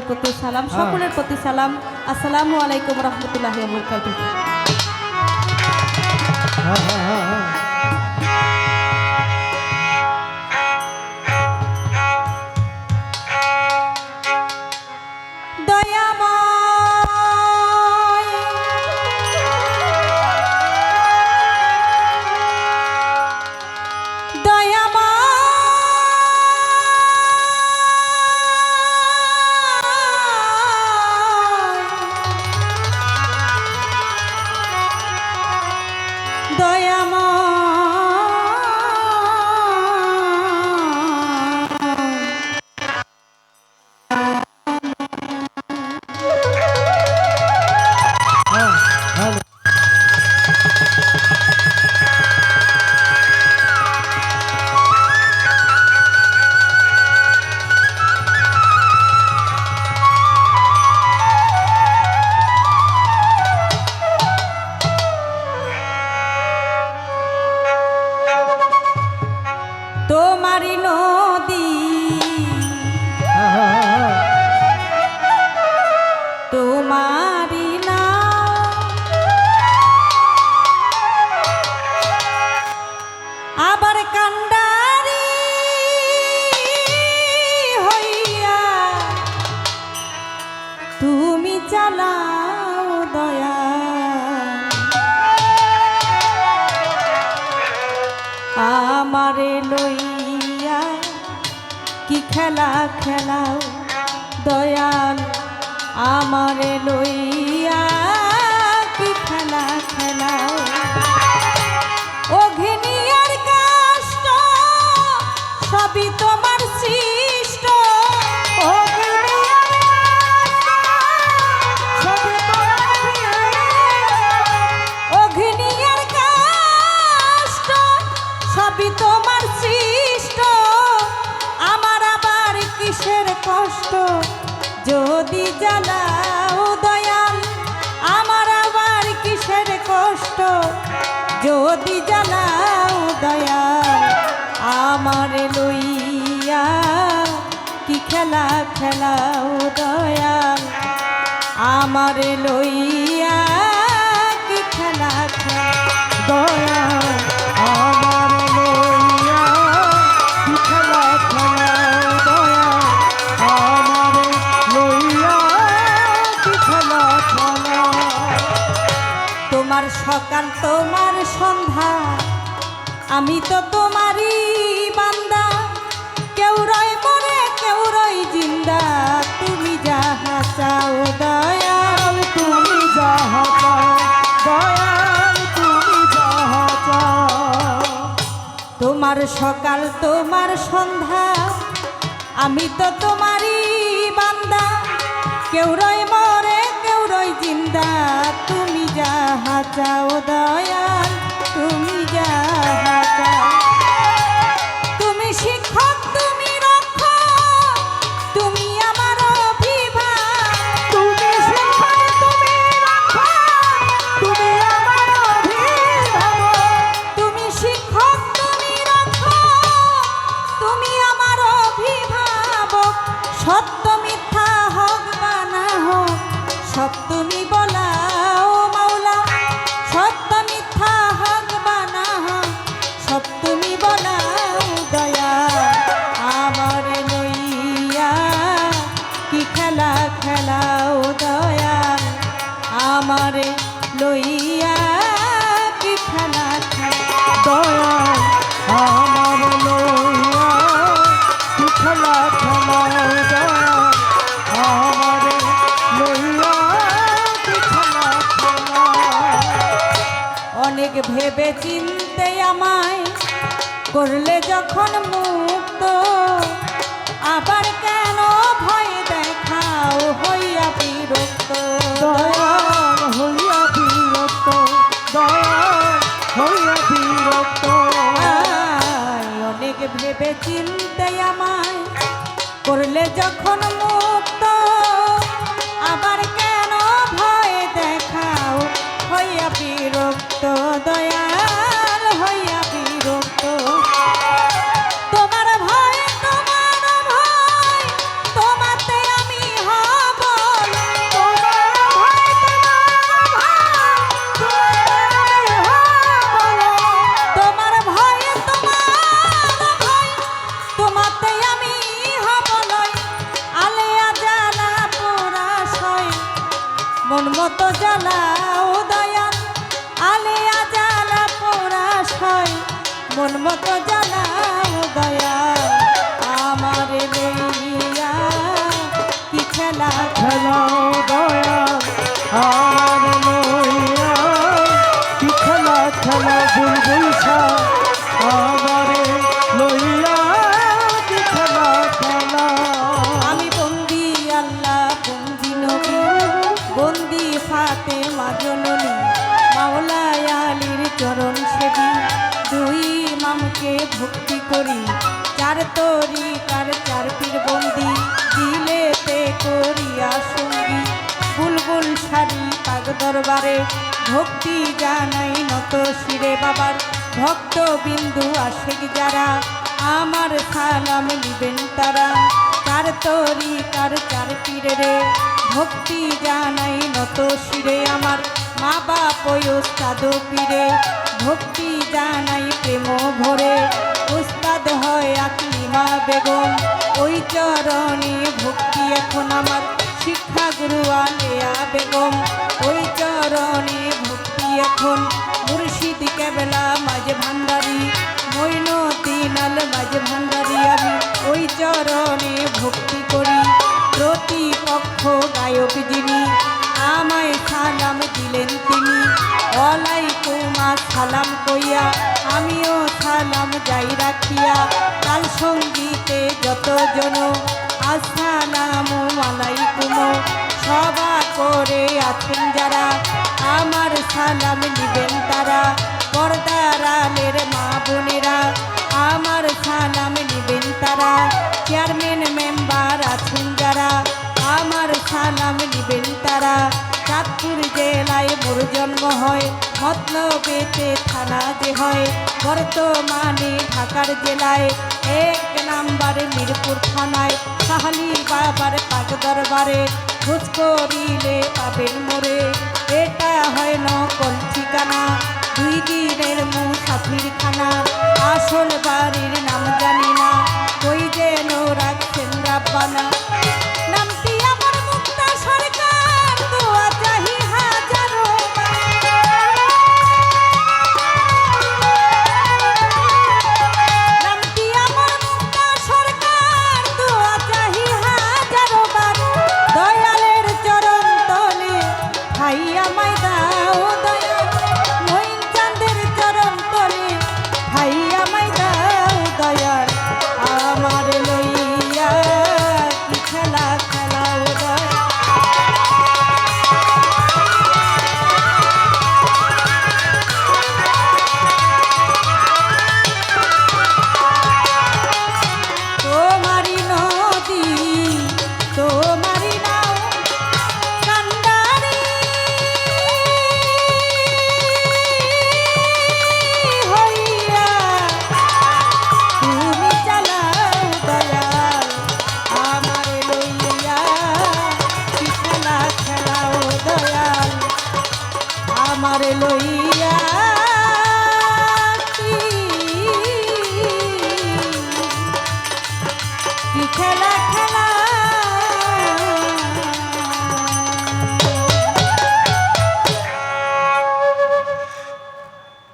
ভাইয়ের প্রতি সালাম সকলের প্রতি সালাম। আসসালামু আলাইকুম রহমতুল্লাহ বরকাতুহ। দয়াময় তোমারি খেলা খেলাও দয়াল আমারে লইয়া কি খেলা খেলাও। অঘিনিয়ার কাষ্ট সবই তোমার খেলাও দয়াল, আমার লইয়া খেলা খেলা। দয়া আমার লইয়া খেলা খেলাও দয়া আমার লইয়া তোমার সকাল, তোমার সন্ধ্যা, আমি তো তোমারই বান্দা। কেউ রয় তুমি যাহা চাও দয়াল তুমি তুমি যাহা তোমার সকাল, তোমার সন্ধ্যা, আমি তো তোমারই বান্দা। কেউ রয় মরে, কেউ রই জিন্দা, তুমি যাহা চাও, দয়াল আমার লইয়া কি খেলা খেলাও আমার লইয়া কি খেলা অনেক ভেবে চিনতে আমায় করলে যখন মুক্ত, আবার কেন ভয় দেখাও হইয়া বিরক্ত? অনেক ভেবে চিনতে আমায় করলে যখন মুক্ত ভক্তি করি, চার তরি কার চার পীর বন্দি, দিলেতে করিয়া সঙ্গী। বুলবুল শাড়ি পাগ দরবারে ভক্তি জানাই নত শিরে বাবার। ভক্ত বিন্দু আশেক যারা, আমার সালাম নিবেন তারা। কার তরি কার চার পীরে ভক্তি জানাই নত শিরে ওস্তাদ পীরে ভক্তি জানাই প্রেম ভরে। উস্তাদ হয় আকলিমা বেগম। ওই চরণে ভক্তি এখন আমার। শিক্ষা গুরু আলেয়া বেগম। ওই চরণে ভক্তি এখন। মুর্শিদ কেবলা মাঝে ভান্ডারি। মৈন দিনাল মাঝে ভান্ডারি আমি। ওই চরণে ভক্তি করি। প্রতিপক্ষ গায়ক যিনি। আমায় সালাম দিলেন তিনি। ওয়ালাইকুম সালাম কইয়া, আমিও সালাম যাই রাখিয়া। কাল সঙ্গীতে যতজন, আসসালামু আলাইকুম। সভা করে আছেন যারা, আমার সালাম নিবেন তারা। পর্দারালের মা বোনেরা, আমার সালাম নিবেন তারা। চেয়ারম্যান, মেম্বার আছেন যারা, আমার সালাম নিবেন তারা। চাঁদপুর জেলায় মোর জন্ম হয়, মতলবেতে থানা যে হয়। বর্তমানে ঢাকার জেলায় এক নাম্বার মিরপুর থানায়। সাহালি বাবার পাক দরবারে খোঁজ করিলে পাবেন মোরে। এটা হয় নকল ঠিকানা, দুই দিনের মুসাফির খানা আসল বাড়ির নাম জানি না, কই যেন রাখছেন রাব্বানা। খেলা